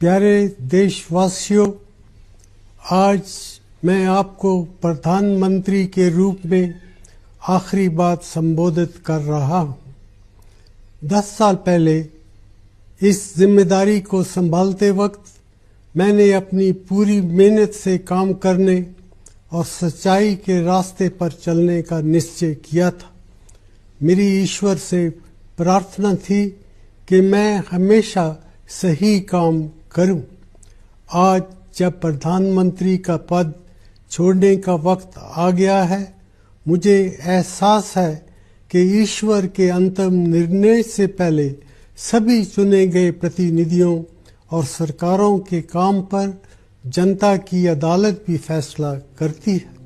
प्यारे देशवासियों, आज मैं आपको प्रधानमंत्री के रूप में आखिरी बात संबोधित कर रहा हूँ। दस साल पहले इस ज़िम्मेदारी को संभालते वक्त मैंने अपनी पूरी मेहनत से काम करने और सच्चाई के रास्ते पर चलने का निश्चय किया था। मेरी ईश्वर से प्रार्थना थी कि मैं हमेशा सही काम करूँ। आज जब प्रधानमंत्री का पद छोड़ने का वक्त आ गया है, मुझे एहसास है कि ईश्वर के अंतिम निर्णय से पहले सभी चुने गए प्रतिनिधियों और सरकारों के काम पर जनता की अदालत भी फैसला करती है।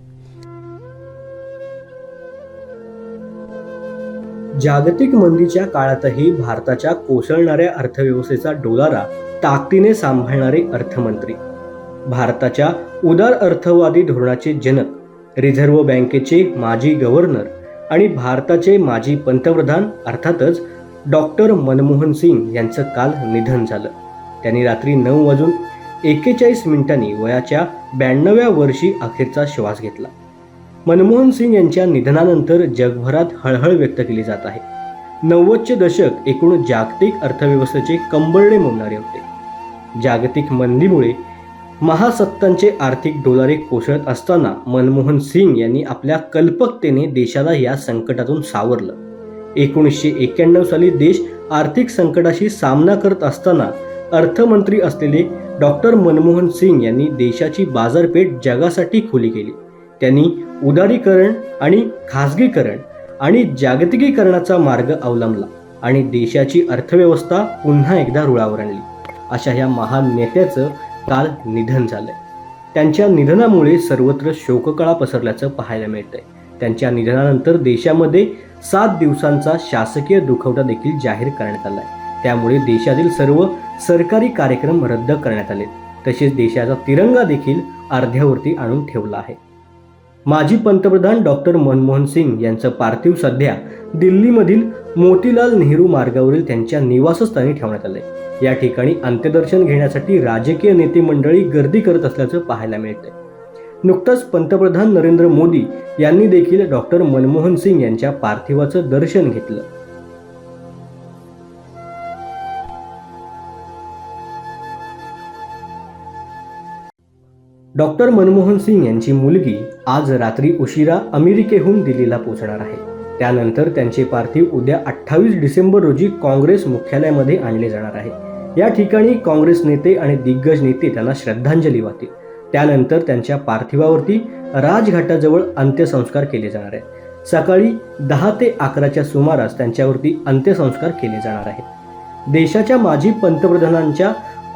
जागतिक मंदीच्या काळातही भारताच्या कोसळणाऱ्या अर्थव्यवस्थेचा डोलारा ताकदीने सांभाळणारे अर्थमंत्री. भारताच्या उदार अर्थवादी धोरणाचे जनक रिझर्व्ह बँकेचे माजी गव्हर्नर आणि भारताचे माजी पंतप्रधान अर्थातच डॉक्टर मनमोहन सिंग यांचं काल निधन झालं. त्यांनी रात्री नऊ वाजून एकेचाळीस मिनिटांनी वयाच्या ब्याण्णव्या वर्षी अखेरचा श्वास घेतला. मनमोहन सिंग यांच्या निधनानंतर जगभरात हळहळ व्यक्त केली जात आहे. नव्वदचे दशक एकूण जागतिक अर्थव्यवस्थेचे कंबरडे मोडणारे होते. जागतिक मंदीमुळे महासत्तांचे आर्थिक डोलारे कोसळत असताना मनमोहन सिंग यांनी आपल्या कल्पकतेने देशाला या संकटातून सावरलं. एकोणीसशे एक्क्याण्णव साली देश आर्थिक संकटाशी सामना करत असताना अर्थमंत्री असलेले डॉक्टर मनमोहन सिंग यांनी देशाची बाजारपेठ जगासाठी खुली केली. त्यांनी उदारीकरण आणि खासगीकरण आणि जागतिकीकरणाचा मार्ग अवलंबला आणि देशाची अर्थव्यवस्था पुन्हा एकदा रुळावर आणली. अशा ह्या महान नेत्याचं काल निधन झालंय. त्यांच्या निधनामुळे सर्वत्र शोककळा पसरल्याचं पाहायला मिळतंय. त्यांच्या निधनानंतर देशामध्ये सात दिवसांचा शासकीय दुखवटा देखील जाहीर करण्यात आलाय. त्यामुळे देशातील सर्व सरकारी कार्यक्रम रद्द करण्यात आले तसेच देशाचा तिरंगा देखील अर्ध्यावरती आणून ठेवला आहे. माजी पंतप्रधान डॉक्टर मनमोहन सिंग यांचं पार्थिव सध्या दिल्लीमधील मोतीलाल नेहरू मार्गावरील त्यांच्या निवासस्थानी ठेवण्यात आले या ठिकाणी अंत्यदर्शन घेण्यासाठी राजकीय नेते मंडळी गर्दी करत असल्याचं पाहायला मिळते नुकताच पंतप्रधान नरेंद्र मोदी यांनी देखील डॉक्टर मनमोहन सिंग यांच्या पार्थिवाचं दर्शन घेतलं. डॉक्टर मनमोहन सिंग यांची मुलगी आज रात्री उशिरा अमेरिकेहून दिल्लीला पोहोचणार आहे. त्यानंतर त्यांचे पार्थिव उद्या अठ्ठावीस डिसेंबर रोजी काँग्रेस मुख्यालयामध्ये आणले जाणार आहे. या ठिकाणी काँग्रेस नेते आणि दिग्गज नेते त्यांना श्रद्धांजली वाहतील. त्यानंतर त्यांच्या पार्थिवावरती राजघाटाजवळ अंत्यसंस्कार केले जाणार आहेत. सकाळी दहा ते अकराच्या सुमारास त्यांच्यावरती अंत्यसंस्कार केले जाणार आहेत. देशाच्या माजी पंतप्रधानांच्या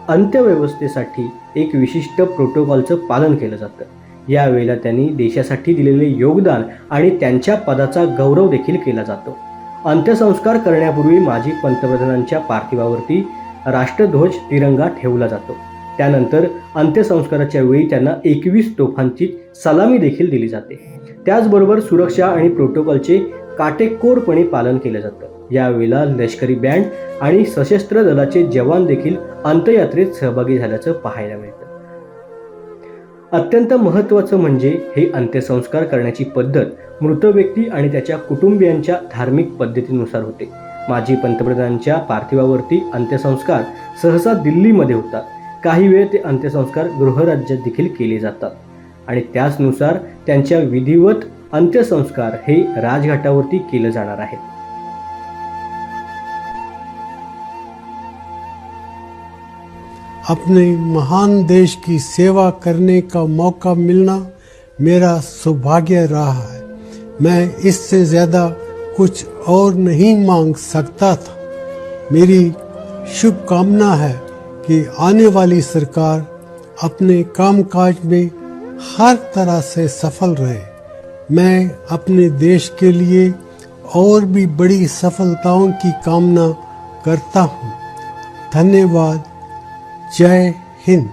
अंत्यव्यवस्थेसाठी एक विशिष्ट प्रोटोकॉलचं पालन केलं जातं. यावेळेला त्यांनी देशासाठी दिलेले योगदान आणि त्यांच्या पदाचा गौरव देखील केला जातो. अंत्यसंस्कार करण्यापूर्वी माजी पंतप्रधानांच्या पार्थिवावरती राष्ट्रध्वज तिरंगा ठेवला जातो. त्यानंतर अंत्यसंस्काराच्या वेळी त्यांना एकवीस तोफांची सलामी देखील दिली जाते. त्याचबरोबर सुरक्षा आणि प्रोटोकॉलचे काटेकोरपणे पालन केलं जातं. यावेळेला लष्करी बँड आणि सशस्त्र दलाचे जवान देखील अंतयात्रेत सहभागी झाल्याचं पाहायला मिळतं. अत्यंत महत्त्वाचं म्हणजे हे अंत्यसंस्कार करण्याची पद्धत मृत व्यक्ती आणि त्याच्या कुटुंबियांच्या धार्मिक पद्धतीनुसार होते. माजी पंतप्रधानांच्या पार्थिवावरती अंत्यसंस्कार सहसा दिल्लीमध्ये होतात. काही वेळ ते अंत्यसंस्कार गृहराज्यात देखील केले जातात. आणि त्याचनुसार त्यांच्या विधिवत अंत्यसंस्कार हे राजघाटावरती केलं जाणार आहे. अपने महान देश की सेवा करने का मौका मिलना मेरा सौभाग्य रहा है। मैं इससे ज़्यादा कुछ और नहीं मांग सकता था। मेरी शुभकामना है कि आने वाली सरकार अपने कामकाज में हर तरह से सफल रहे। मैं अपने देश के लिए और भी बड़ी सफलताओं की कामना करता हूँ। धन्यवाद। जय हिंद।